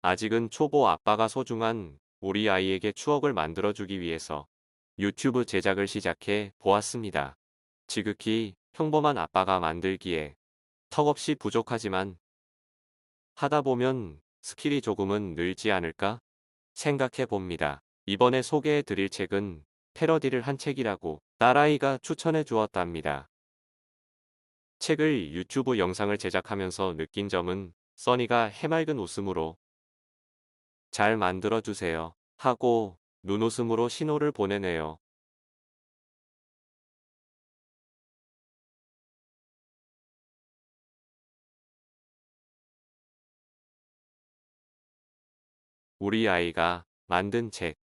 아직은 초보 아빠가 소중한 우리 아이에게 추억을 만들어주기 위해서 유튜브 제작을 시작해 보았습니다. 지극히 평범한 아빠가 만들기에 턱없이 부족하지만 하다 보면 스킬이 조금은 늘지 않을까 생각해 봅니다. 이번에 소개해 드릴 책은 패러디를 한 책이라고 딸아이가 추천해 주었답니다. 책을 유튜브 영상을 제작하면서 느낀 점은 써니가 해맑은 웃음으로 잘 만들어 주세요 하고 눈웃음으로 신호를 보내네요. 우리 아이가 만든 책.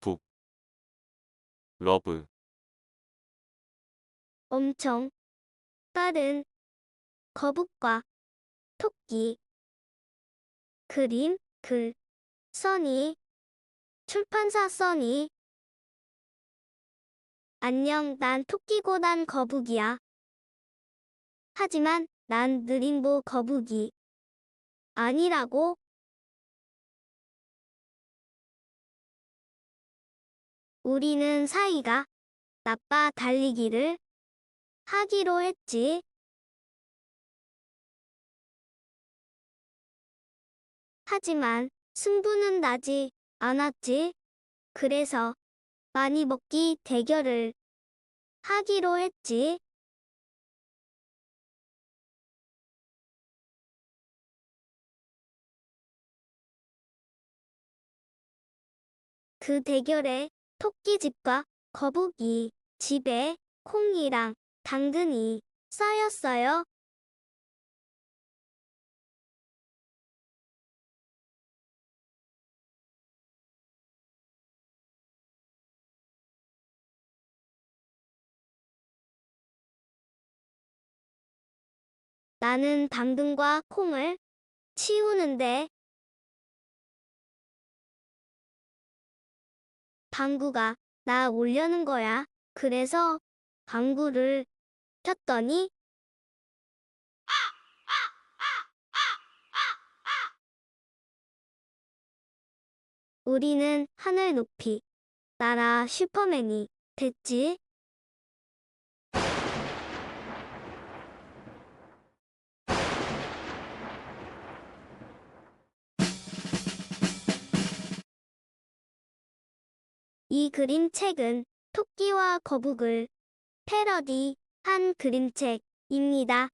북. 러브. 엄청 빠른 거북과 토끼 그림 글 써니 출판사 써니. 안녕 난 토끼고 난 거북이야. 하지만 난 느림보 거북이 아니라고. 우리는 사이가 나빠 달리기를 하기로 했지. 하지만 승부는 나지 않았지. 그래서 많이 먹기 대결을 하기로 했지. 그 대결에 토끼집과 거북이 집에 콩이랑 당근이 쌓였어요. 나는 당근과 콩을 치우는데 방구가 나 올려는 거야. 그래서 방구를 켰더니 우리는 하늘 높이 날아 슈퍼맨이 됐지. 이 그림책은 토끼와 거북을 패러디 한 그림책입니다.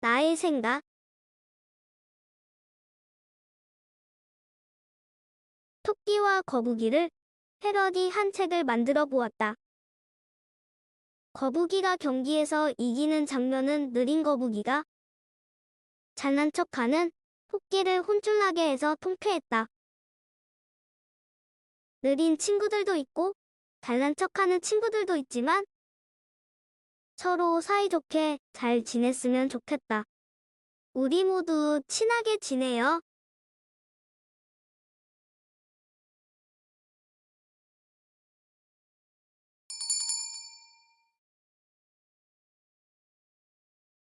나의 생각 토끼와 거북이를 패러디 한 책을 만들어 보았다. 거북이가 경기에서 이기는 장면은 느린 거북이가 잘난 척하는 토끼를 혼쭐나게 해서 통쾌했다. 느린 친구들도 있고 잘난 척하는 친구들도 있지만 서로 사이좋게 잘 지냈으면 좋겠다. 우리 모두 친하게 지내요.